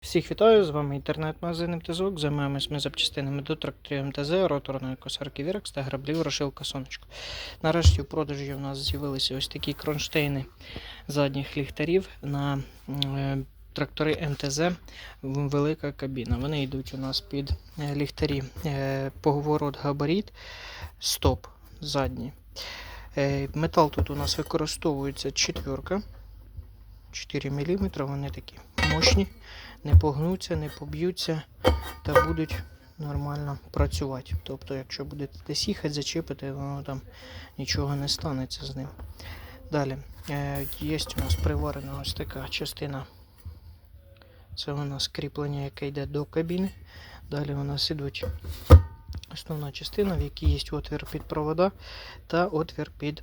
Всіх вітаю, з вами інтернет-магазин МТЗОК. Займаємось ми запчастинами до тракторів МТЗ, роторної косарки Вірекс та граблів Рошилка Сонечко. Нарешті в продажі у нас з'явилися ось такі кронштейни задніх ліхтарів на е, трактори МТЗ велика кабіна. Вони йдуть у нас під е, ліхтарі е, поворот габарит, стоп задній. Е, Метал тут у нас використовується четверка. 4 мм, вони такі мощні не погнуться, не поб'ються та будуть нормально працювати. Тобто, якщо будете десь їхати, зачепити, воно там нічого не станеться з ним. Далі, е, є у нас приварена ось така частина. Це у нас кріплення, яке йде до кабіни. Далі у нас ідуть основна частина, в якій є отвір під провода та отвір під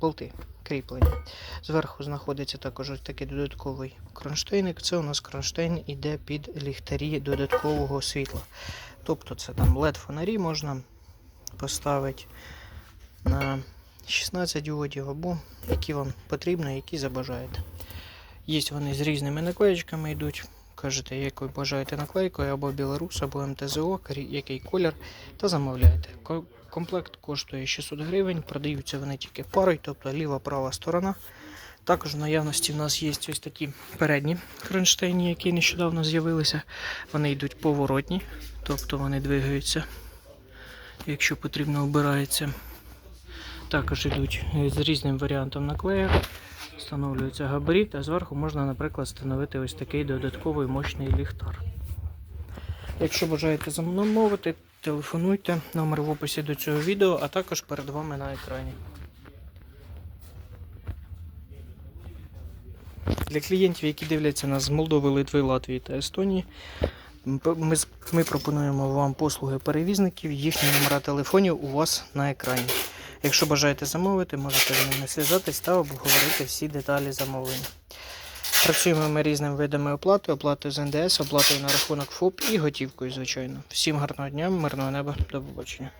болти кріплення. Зверху знаходиться також ось такий додатковий кронштейник. Це у нас кронштейн іде під ліхтарі додаткового світла. Тобто це там LED фонарі можна поставити на 16 діодів або які вам потрібно, які забажаєте. Є вони з різними наклеєчками йдуть. Кажете, яку бажаєте наклейкою, або Білорус, або МТЗО, який колір, та замовляєте. Комплект коштує 600 гривень, продаються вони тільки парою, тобто ліва-права сторона. Також в наявності в нас є ось такі передні кронштейні, які нещодавно з'явилися. Вони йдуть поворотні, тобто вони двигаються, якщо потрібно, обираються. Також йдуть з різним варіантом наклеїв. Встановлюється габарит, а зверху можна, наприклад, встановити ось такий додатковий мощний ліхтар. Якщо бажаєте замовити, телефонуйте, номер в описі до цього відео, а також перед вами на екрані. Для клієнтів, які дивляться нас з Молдови, Литви, Латвії та Естонії, ми, ми пропонуємо вам послуги перевізників, їхні номера телефонів у вас на екрані. Якщо бажаєте замовити, можете з ними зв'язатись та обговорити всі деталі замовлення. Працюємо ми різними видами оплати, оплатою з НДС, оплатою на рахунок ФОП і готівкою, звичайно. Всім гарного дня, мирного неба, до побачення.